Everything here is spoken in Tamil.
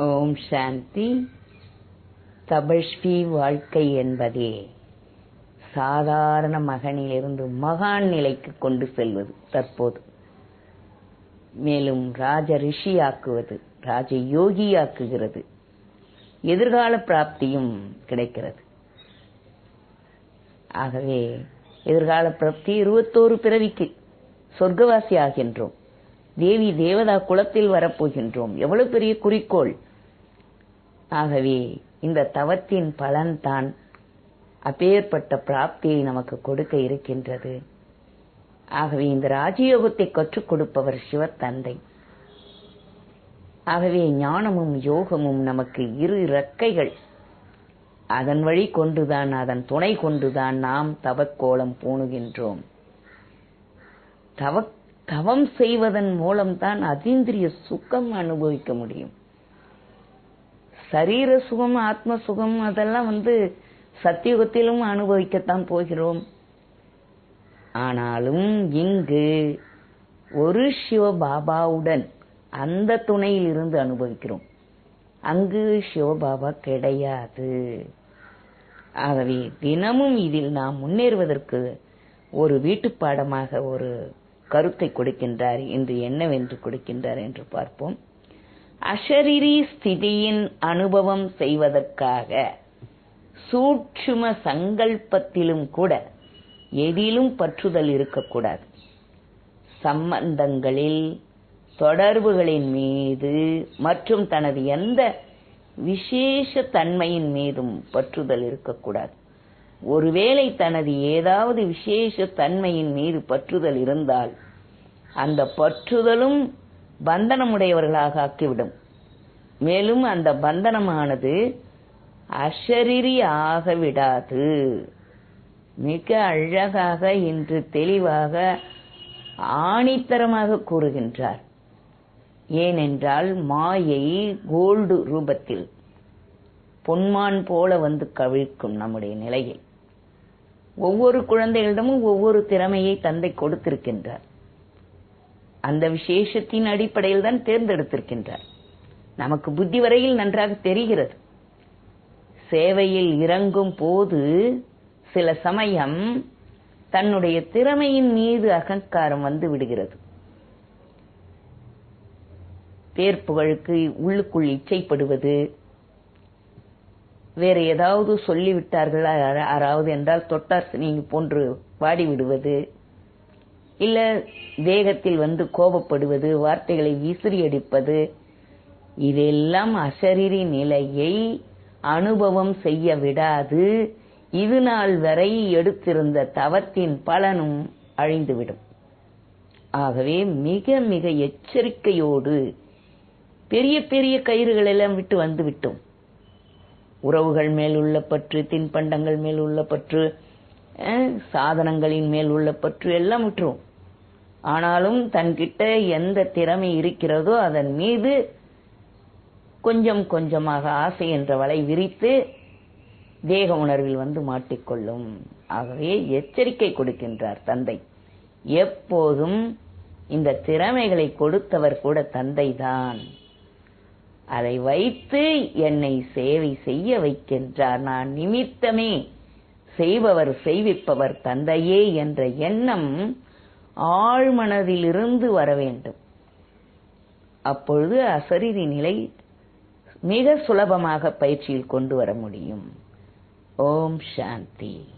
ஓம் சாந்தி. தபஸ்வி வாழ்க்கை என்பதே சாதாரண மகனிலிருந்து மகான் நிலைக்கு கொண்டு செல்வது தற்போது. மேலும் ராஜ ரிஷியாக்குவது ராஜ யோகியாக்குகிறது. எதிர்கால பிராப்தியும் கிடைக்கிறது. ஆகவே எதிர்கால பிராப்தி இருபத்தோரு பிறவிக்கு சொர்க்கவாசி ஆகின்றோம். தேவி தேவதா குலத்தில் வரப்போகின்றோம். எவ்வளவு பெரிய குறிக்கோள். ஆகவே இந்த தவத்தின் பலன் தான் அப்பேற்பட்ட பிராப்தியை நமக்கு கொடுக்க இருக்கின்றது. ஆகவே இந்த ராஜயோகத்தை கற்றுக் கொடுப்பவர் சிவத்தந்தை. ஆகவே ஞானமும் யோகமும் நமக்கு இரு இறக்கைகள். அதன் வழி கொண்டுதான் அதன் துணை கொண்டுதான் நாம் தவக்கோலம் பூணுகின்றோம். தவ தவம் செய்வதன் மூலம்தான் அதீந்திரிய சுகம் அனுபவிக்க முடியும். சரீர சுகம் ஆத்ம சுகம் அதெல்லாம் வந்து சத்தியுகத்திலும் அனுபவிக்கத்தான் போகிறோம். ஆனாலும் இங்கு ஒரு சிவபாபாவுடன் அந்த துணையில் இருந்து அனுபவிக்கிறோம். அங்கு சிவபாபா கிடையாது. ஆகவே தினமும் இதில் நாம் முன்னேறுவதற்கு ஒரு வீட்டுப்பாடமாக ஒரு கருத்தை கொடுக்கின்றார். இன்று என்னவென்று கொடுக்கின்றார் என்று பார்ப்போம். அஷரிரி ஸ்திதியின் அனுபவம் செய்வதற்காக சூட்சும சங்கல்பத்திலும் கூட எதிலும் பற்றுதல் இருக்கக்கூடாது. சம்பந்தங்களில் தொடர்புகளின் மீது மற்றும் தனது எந்த விசேஷ தன்மையின் மீதும் பற்றுதல் இருக்கக்கூடாது. ஒருவேளை தனது ஏதாவது விசேஷ தன்மையின் மீது பற்றுதல் இருந்தால் அந்த பற்றுதலும் பந்தனமுடையவர்களாக ஆக்கிவிடும். மேலும் அந்த பந்தனமானது அஷரிரி ஆகவிடாது மிக அழகாக இன்று தெளிவாக ஆணித்தரமாக கூறுகின்றார். ஏனென்றால் மாயை கோல்டு ரூபத்தில் பொன்மான் போல வந்து கவிழ்க்கும் நம்முடைய நிலையை ஒவ்வொரு குழந்தைகளிடமும் ஒவ்வொரு திறமையை தந்தை கொடுத்திருக்கின்றார். அந்த விசேஷத்தின் அடிப்படையில் தான் தேர்ந்தெடுத்திருக்கின்றார். நமக்கு புத்தி வரையில் நன்றாக தெரிகிறது. சேவையில் இறங்கும் போது சில சமயம் தன்னுடைய திறமையின் மீது அகங்காரம் வந்து விடுகிறது. பேர் புகழுக்கு உள்ளுக்குள் இச்சைப்படுவது வேற ஏதாவது சொல்லிவிட்டார்களா யாராவது என்றால் தொட்டார் நீங்க போன்று வாடி விடுவது இல்ல வேகத்தில் வந்து கோபப்படுவது வார்த்தைகளை விசிறி அடிப்பது இதெல்லாம் அசரீரி நிலையை அனுபவம் செய்ய விடாது. இது நாள் வரை எடுத்திருந்த தவத்தின் பலனும் அழிந்துவிடும். ஆகவே மிக மிக எச்சரிக்கையோடு பெரிய பெரிய கயிறுகள் எல்லாம் விட்டு வந்து விட்டோம். உறவுகள் மேல் உள்ள பற்று தின்பண்டங்கள் மேல் உள்ள பற்று சாதனங்களின் மேல் உள்ள பற்று எல்லாம் விட்டுரும் ஆனாலும் தன்கிட்ட எந்த திறமை இருக்கிறதோ அதன் மீது கொஞ்சம் கொஞ்சமாக ஆசை என்ற வலை விரித்து தேக உணர்வில் வந்து மாட்டிக்கொள்ளும். ஆகவே எச்சரிக்கை கொடுக்கின்றார் தந்தை. எப்போதும் இந்த திறமைகளை கொடுத்தவர் கூட தந்தைதான். அதை வைத்து என்னை சேவை செய்ய வைக்கின்றார். நான் நிமித்தமே செய்பவர் செய்விப்பவர் தந்தையே என்ற எண்ணம் ஆழ்மனதிலிருந்து வர வேண்டும். அப்பொழுது அசரீரி நிலை மிக சுலபமாக பயிற்சியில் கொண்டு வர முடியும். ஓம் சாந்தி.